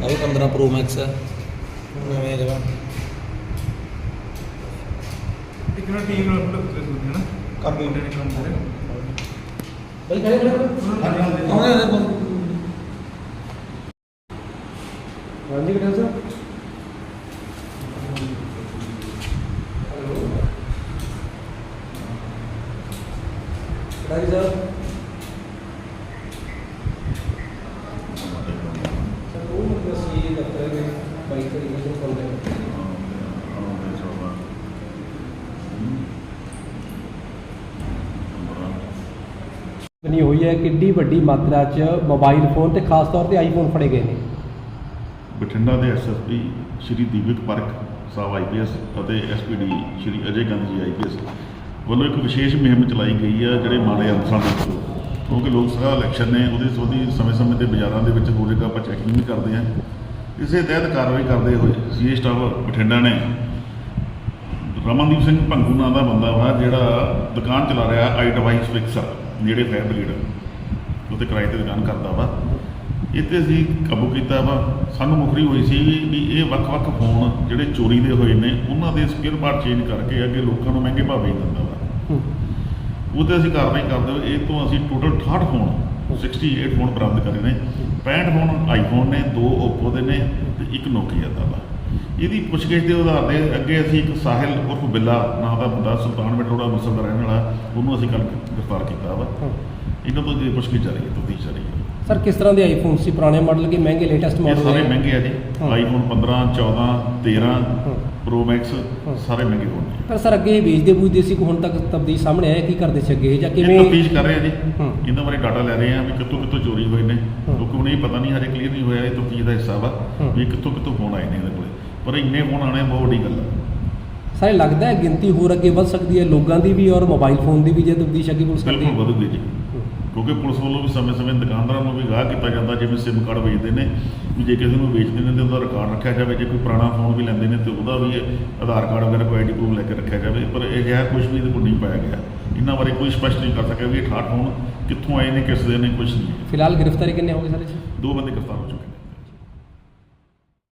ਆ ਵੀ 15 pro Max ਹੈ ਨਵੇਂ ਜਗ੍ਹਾ ਇੱਕ ਨਾ ਟੀਮ ਨਾਲ ਫੋਟੋ ਖਿੱਚ ਸਕਦੇ ਨਾ ਕਾਪੀ। ਮੁੰਡੇ ਨੇ ਕੰਮ ਕਰੇ ਬਈ ਖੜੇ ਖੜੇ ਹਾਂਜੀ, ਆਉਂਦੇ ਆਉਂਦੇ ਹਾਂਜੀ ਕਿਹੜਾ ਸਰ ਕਿਹੜਾ ਸਰ ਸਰ ਉਹ ਮਤਲਬ ਸੀ ਦਫਤਰ ਦੇ ਹੋਈ ਹੈ ਕਿੱਡੀ ਵੱਡੀ ਮਾਤਰਾ 'ਚ ਮੋਬਾਈਲ ਫੋਨ ਤੇ ਖਾਸ ਤੌਰ ਤੇ ਆਈਫੋਨ ਫੜੇ ਗਏ ਨੇ। ਬਠਿੰਡਾ ਦੇ ਐਸਐਸਪੀ ਸ਼੍ਰੀ ਦੀਪਕ ਪਰਖ ਸਾਹਿਬ ਆਈਪੀਐਸ ਅਤੇ ਐਸਪੀਡੀ ਸ਼੍ਰੀ ਅਜੇ ਗੰਧ ਜੀ ਆਈਪੀਐਸ ਵੱਲੋਂ ਇੱਕ ਵਿਸ਼ੇਸ਼ ਮੁਹਿੰਮ ਚਲਾਈ ਗਈ ਹੈ ਜਿਹੜੇ ਮਾੜੇ ਅਨਸਰਾਂ ਦੇ ਕਿਉਂਕਿ ਲੋਕ ਸਭਾ ਇਲੈਕਸ਼ਨ ਨੇ, ਉਹਦੇ ਸੰਬੰਧੀ ਸਮੇਂ-ਸਮੇਂ ਤੇ ਬਾਜ਼ਾਰਾਂ ਦੇ ਵਿੱਚ ਹੋ ਜੇਗਾ ਆਪਾਂ ਚੈਕਿੰਗ ਵੀ ਕਰਦੇ ਹਾਂ। ਇਸੇ ਤਹਿਤ ਕਾਰਵਾਈ ਕਰਦੇ ਹੋਏ ਸੀਏ ਸਟਾਫ ਬਠਿੰਡਾ ਨੇ ਰਮਨਦੀਪ ਸਿੰਘ ਭੰਗੂ ਨਾਂ ਦਾ ਬੰਦਾ ਵਾ, ਜਿਹੜਾ ਦੁਕਾਨ ਚਲਾ ਰਿਹਾ ਆਈ ਡਿਵਾਈਸ ਫਿਕਸਰ ਜਿਹੜੇ ਫਾਇਰ ਬਰੀਡ ਉੱਤੇ ਕਿਰਾਏ ਤੇ ਦੁਕਾਨ ਕਰਦਾ ਵਾ। ਇੱਥੇ ਅਸੀਂ ਕਾਬੂ ਕੀਤਾ ਵਾ। ਸਾਨੂੰ ਮੁਖਰੀ ਹੋਈ ਸੀ ਵੀ ਇਹ ਵੱਖ-ਵੱਖ ਫੋਨ ਜਿਹੜੇ ਚੋਰੀ ਦੇ ਹੋਏ ਨੇ, ਉਹਨਾਂ ਦੇ ਸਪੇਅਰ ਪਾਰਟ ਚੇਂਜ ਕਰਕੇ ਅੱਗੇ ਲੋਕਾਂ ਨੂੰ ਮਹਿੰਗੇ ਭਾਅ ਵੇਚ ਦਿੰਦਾ ਵਾ। ਉਹਤੇ ਅਸੀਂ ਕਾਰਵਾਈ ਕਰਦੇ ਹੋਏ ਇਹ ਤੋਂ ਅਸੀਂ ਟੋਟਲ 68 ਫੋਨ 68 ਫੋਨ ਬਰਾਮਦ ਕਰੇ ਨੇ। 65 ਫੋਨ ਆਈਫੋਨ ਨੇ ਦੋ ਓਪੋ ਦੇ ਨੇ ਤੇ ਇੱਕ ਨੋਕੀਆ ਦਾ ਵਾ। ਇਹਦੀ ਪੁੱਛਗਿੱਛ ਦੇ ਆਧਾਰ ਤੇ ਅੱਗੇ ਅਸੀਂ ਇੱਕ ਸਾਹਿਲ ਉਰਫ ਬਿੱਲਾ ਨਾਂ ਦਾ ਬੰਦਾ ਸੁਲਤਾਨ ਮਟੋੜਾ ਮੁਸਲ ਦਾ ਰਹਿਣ ਵਾਲਾ ਉਹਨੂੰ ਅਸੀਂ ਕੱਲ ਗ੍ਰਿਫਤਾਰ ਕੀਤਾ ਵਾ। ਇਹਨਾਂ ਤੋਂ ਪੁੱਛਗਿੱਛ ਜਾਰੀ ਹੈ ਤਫਤੀਸ਼ ਜਾਰੀ ਹੈ। ਸਰ ਕਿਸ ਤਰ੍ਹਾਂ ਦੇ ਆਈਫੋਨ ਸੀ ਪੁਰਾਣੇ ਮਾਡਲ ਕੇ ਮਹਿੰਗੇ ਲੇਟੈਸਟ ਇਹ ਮਾਡਲ ਸਾਰੇ ਮਹਿੰਗੇ ਆ ਜੀ। ਆਈਫੋਨ 15 14 13 ਹਾਂ। Pro max. ਸਾਰੇ ਮਹਿੰਗੇ ਫੋਨ ਨੇ ਪਰ ਸਰ ਅੱਗੇ ਵੇਚਦੇ ਬੂਝਦੇ ਸੀ ਹੁਣ ਤੱਕ ਤਬਦੀਲ ਸਾਹਮਣੇ ਆਇਆ ਕੀ ਕਰਦੇ ਸੀ ਅੱਗੇ ਜਾਂ ਇਹ ਕਿਵੇਂ ਤਫਤੀਸ਼ ਕਰ ਰਹੇ ਆ ਜੀ ਹਾਂ। ਇਹਨਾਂ ਬਾਰੇ ਡਾਟਾ ਲੈ ਰਹੇ ਆ ਵੀ ਕਿੱਥੋਂ ਕਿੱਥੋਂ ਚੋਰੀ ਹੋਏ ਨੇ ਹਾਂ। ਕਿਉਂਕਿ ਹੁਣ ਇਹ ਪਤਾ ਨਹੀਂ ਹਜੇ ਕਲੀਅਰ ਨਹੀਂ ਹੋਇਆ ਇਹ ਤਫਤੀਸ਼ ਦਾ ਹਿੱਸਾ ਵਾ ਹਾਂ। ਵੀ ਕਿੱਥੋਂ ਕਿੱਥੋਂ ਫੋਨ ਆਏ ਨੇ ਇਹਦੇ ਕੋਲੇ ਪਰ ਇੰਨੇ ਫੋਨ ਆਣੇ ਬਹੁਤ ਵੱਡੀ ਗੱਲ ਆ ਸਾਰੇ ਲੱਗਦਾ ਹੈ ਗਿਣਤੀ ਹੋਰ ਅੱਗੇ ਵੱਧ ਸਕਦੀ ਹੈ ਲੋਕਾਂ ਦੀ ਵੀ ਔਰ ਮੋਬਾਈਲ ਫੋਨ ਦੀ ਵੀ ਜੇ ਤਬਦੀਸ਼ ਅੱਗੇ ਪੁਲਿਸ ਕਰਦੀ ਬਿਲਕੁਲ ਹੈ ਵਧੂਗੀ ਜੀ ਕਿਉਂਕਿ ਪੁਲਿਸ ਵੱਲੋਂ ਵੀ ਸਮੇਂ-ਸਮੇਂ ਦੁਕਾਨਦਾਰਾਂ ਨੂੰ ਵੀ ਗਾਹ ਕੀਤਾ ਜਾਂਦਾ ਜਿਵੇਂ ਸਿਮ ਕਾਰਡ ਵੇਚਦੇ ਨੇ ਵੀ ਜੇ ਕਿਸੇ ਨੂੰ ਵੇਚਦੇ ਨੇ ਤੇ ਉਹਦਾ ਰਿਕਾਰਡ ਰੱਖਿਆ ਜਾਵੇ ਜੇ ਕੋਈ ਪੁਰਾਣਾ ਫੋਨ ਵੀ ਲੈਂਦੇ ਨੇ ਤੇ ਉਹਦਾ ਵੀ ਆਧਾਰ ਕਾਰਡ ਵਗੈਰਾ ਕੋਈ ਆਈਡੀ ਪ੍ਰੂਫ ਲੈ ਕੇ ਰੱਖਿਆ ਜਾਵੇ ਪਰ ਇਹ ਜਿਹਾ ਕੁਝ ਵੀ ਇਹਦੇ ਕੋਲ ਨਹੀਂ ਪਾਇਆ ਗਿਆ। ਇਹਨਾਂ ਬਾਰੇ ਕੋਈ ਸਪਸ਼ਟ ਨਹੀਂ ਕਰ ਸਕਿਆ ਵੀ ਇਹ 68 ਫੋਨ ਕਿੱਥੋਂ ਆਏ ਨੇ ਕਿਸ ਦੇ ਨੇ ਕੁਝ ਨਹੀਂ। ਫਿਲਹਾਲ ਗ੍ਰਿਫਤਾਰੀ ਕਿੰਨੇ ਹੋ ਗਏ ਸਾਰੇ 'ਚ? ਦੋ ਬੰਦੇ ਗ੍ਰਿਫਤਾਰ ਹੋ ਚੁੱਕੇ